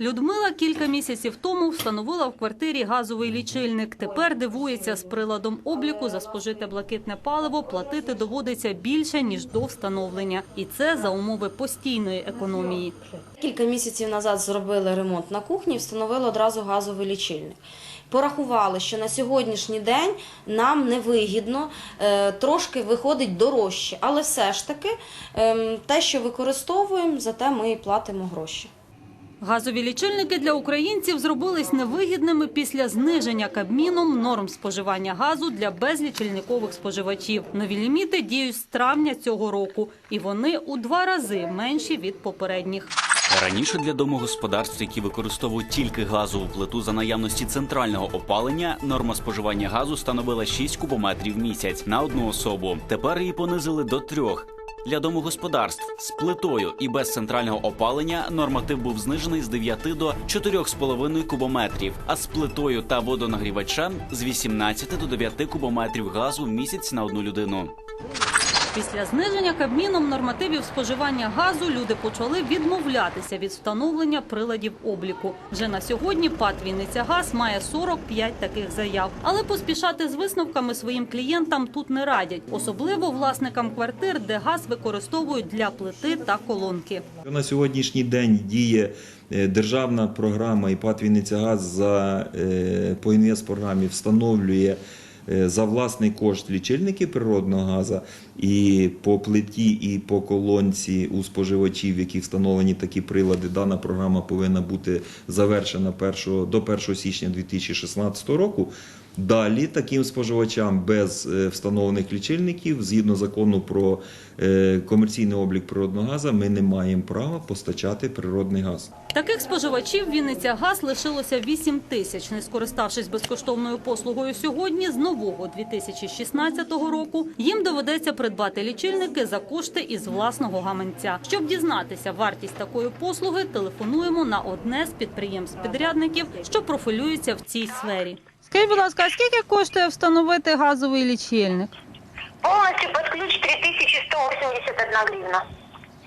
Людмила кілька місяців тому встановила в квартирі газовий лічильник. Тепер дивується, з приладом обліку за спожите блакитне паливо платити доводиться більше, ніж до встановлення. І це за умови постійної економії. Кілька місяців назад зробили ремонт на кухні, встановили одразу газовий лічильник. Порахували, що на сьогоднішній день нам невигідно, е, трошки виходить дорожче, але все ж таки ем, те, що використовуємо, за те ми і платимо гроші. Газові лічильники для українців зробились невигідними після зниження Кабміном норм споживання газу для безлічильникових споживачів. Нові ліміти діють з травня цього року, і вони у два рази менші від попередніх. Раніше для домогосподарств, які використовують тільки газову плиту за наявності центрального опалення, норма споживання газу становила 6 кубометрів в місяць на одну особу. Тепер її понизили до трьох. Для домогосподарств з плитою і без центрального опалення норматив був знижений з 9 до 4,5 кубометрів, а з плитою та водонагрівачем з 18 до 9 кубометрів газу в місяць на одну людину. Після зниження Кабміном нормативів споживання газу люди почали відмовлятися від встановлення приладів обліку. Вже на сьогодні ПАТ «Вінниця Газ» має 45 таких заяв. Але поспішати з висновками своїм клієнтам тут не радять, особливо власникам квартир, де газ використовують для плити та колонки. На сьогоднішній день діє е, державна програма і ПАТ «Вінницягаз» за е, по інвестпрограмі встановлює е, за власний кошт лічильники природного газу і по плиті, і по колонці у споживачів, які встановлені такі прилади. Дана програма повинна бути завершена першого до 1 січня 2016 року. Далі таким споживачам без е, встановлених лічильників, згідно закону про е, комерційний облік природного газу, ми не маємо права постачати природний газ. Таких споживачів Вінниця Газ лишилося 8 тисяч. Не скориставшись безкоштовною послугою сьогодні, з нового 2016 року їм доведеться придбати лічильники за кошти із власного гаманця. Щоб дізнатися вартість такої послуги, телефонуємо на одне з підприємств-підрядників, що профілюється в цій сфері. Скажіть, будь ласка, а скільки коштує встановити газовий лічильник? Повністю підключ 3181 гривна.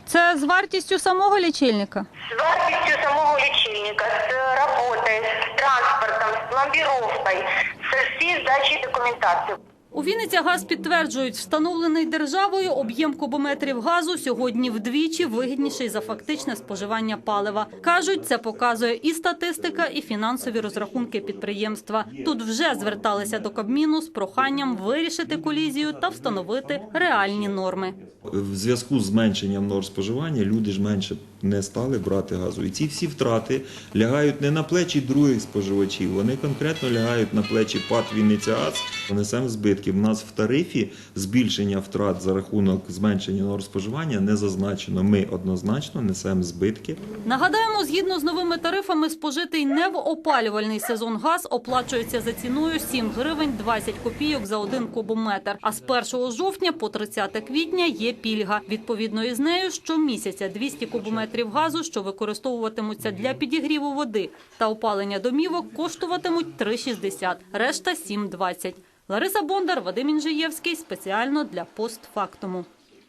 Це з вартістю самого лічильника. З вартістю самого лічильника, з роботою, з транспортом, з пломбіровкою, з всей здачею документации. У Вінниця газ підтверджують, встановлений державою об'єм кубометрів газу сьогодні вдвічі вигідніший за фактичне споживання палива. Кажуть, це показує і статистика, і фінансові розрахунки підприємства. Тут вже зверталися до Кабміну з проханням вирішити колізію та встановити реальні норми. В зв'язку з зменшенням норм споживання люди ж менше не стали брати газу. І ці всі втрати лягають не на плечі других споживачів, вони конкретно лягають на плечі ПАТ «Вінницягаз». Несемо збитки. В нас в тарифі збільшення втрат за рахунок зменшення норм споживання не зазначено. Ми однозначно несемо збитки. Нагадаємо, згідно з новими тарифами, спожитий не в опалювальний сезон газ оплачується за ціною 7 гривень 20 копійок за один кубометр. А з 1 жовтня по 30 квітня є пільга. Відповідно із нею щомісяця 200 кубометрів газу, що використовуватимуться для підігріву води та опалення домівок, коштуватимуть 3,60, решта 7,20. Лариса Бондар, Вадим Інжиєвський спеціально для постфактуму.